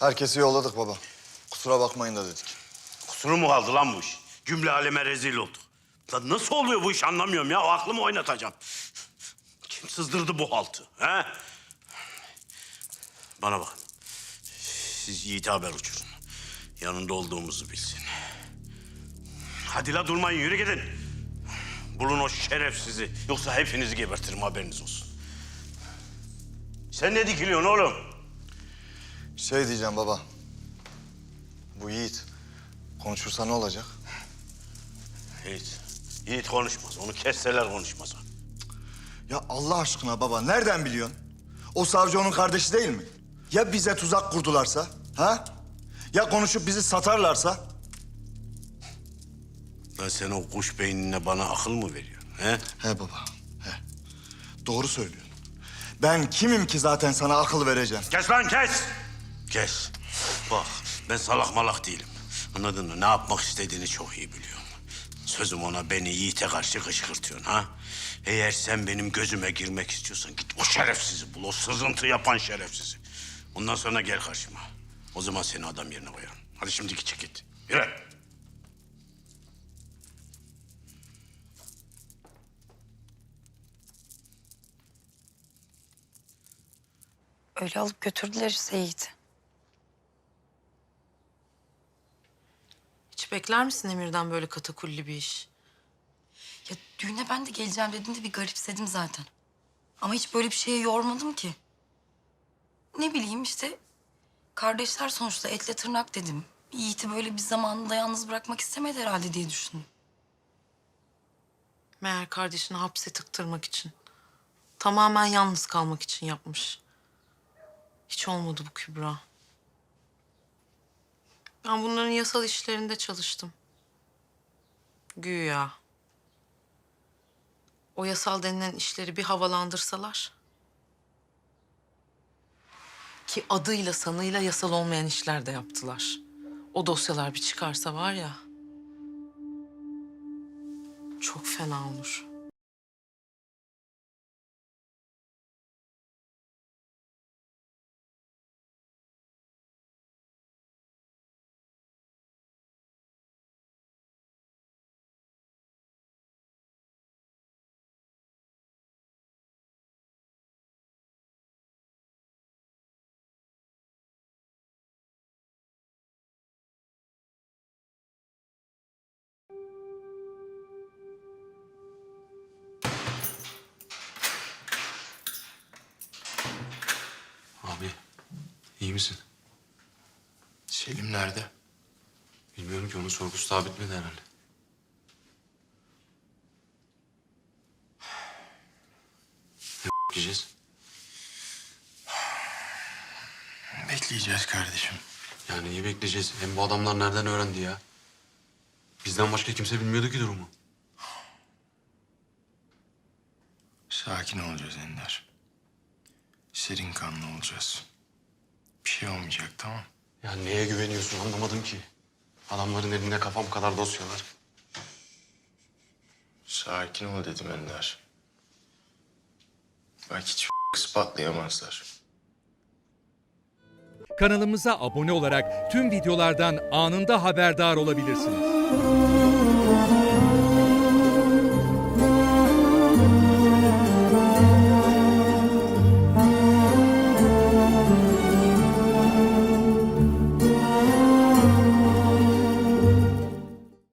Herkesi yolladık baba. Kusura bakmayın da dedik. Kusuru mu kaldı lan bu iş? Cümle aleme rezil olduk. Lan nasıl oluyor bu iş anlamıyorum ya. O aklımı oynatacağım. Kim sızdırdı bu haltı? He? Bana bakın. Siz Yiğit'e haber uçurun. Yanında olduğumuzu bilsin. Hadi la durmayın yürü gidin. Bulun o şerefsizi. Yoksa hepinizi gebertirim haberiniz olsun. Sen ne dikiliyorsun oğlum? Şey diyeceğim baba. Bu Yiğit konuşursa ne olacak? Yiğit. Yiğit konuşmaz. Onu kesseler konuşmaz. Ya Allah aşkına baba nereden biliyorsun? O savcı onun kardeşi değil mi? Ya bize tuzak kurdularsa? Ha? Ya konuşup bizi satarlarsa? Lan sen o kuş beynine bana akıl mı veriyorsun? He? He baba, he. Doğru söylüyorsun. Ben kimim ki zaten sana akıl vereceğim? Kes lan kes! Kes. Bak ben salak malak değilim. Anladın mı? Ne yapmak istediğini çok iyi biliyorum. Sözüm ona beni Yiğit'e karşı kışkırtıyorsun ha? Eğer sen benim gözüme girmek istiyorsan git o şerefsizi bul. O sızıntı yapan şerefsizi. Ondan sonra gel karşıma. O zaman seni adam yerine koyarım. Hadi şimdi git çık git. Yürü. Öyle alıp götürdüler işte Yiğit'i. Hiç bekler misin Emir'den böyle katakulli bir iş? Ya düğüne ben de geleceğim dediğinde bir garipsedim zaten. Ama hiç böyle bir şeye yormadım ki. Ne bileyim işte kardeşler sonuçta etle tırnak dedim. Yiğit'i böyle bir zamanında yalnız bırakmak istemedi herhalde diye düşündüm. Meğer kardeşini hapse tıktırmak için. Tamamen yalnız kalmak için yapmış. Hiç olmadı bu Kübra. Ben bunların yasal işlerinde çalıştım. Güya. O yasal denilen işleri bir havalandırsalar. Ki adıyla sanıyla yasal olmayan işler de yaptılar. O dosyalar bir çıkarsa var ya. Çok fena olur. İyi misin? Selim nerede? Bilmiyorum ki onun sorgusu daha bitmedi herhalde. Ne yiyeceğiz? Bekleyeceğiz kardeşim. Yani iyi bekleyeceğiz. Hem bu adamlar nereden öğrendi ya? Bizden başka kimse bilmiyordu ki durumu. Sakin olacağız Ender. Serin kanlı olacağız. Bir şey olmayacak tamam. Ya neye güveniyorsun anlamadım ki. Adamların elinde kafam kadar dosyalar. Sakin ol dedim Ender. Bak hiç ispatlayamazlar. Kanalımıza abone olarak tüm videolardan anında haberdar olabilirsiniz.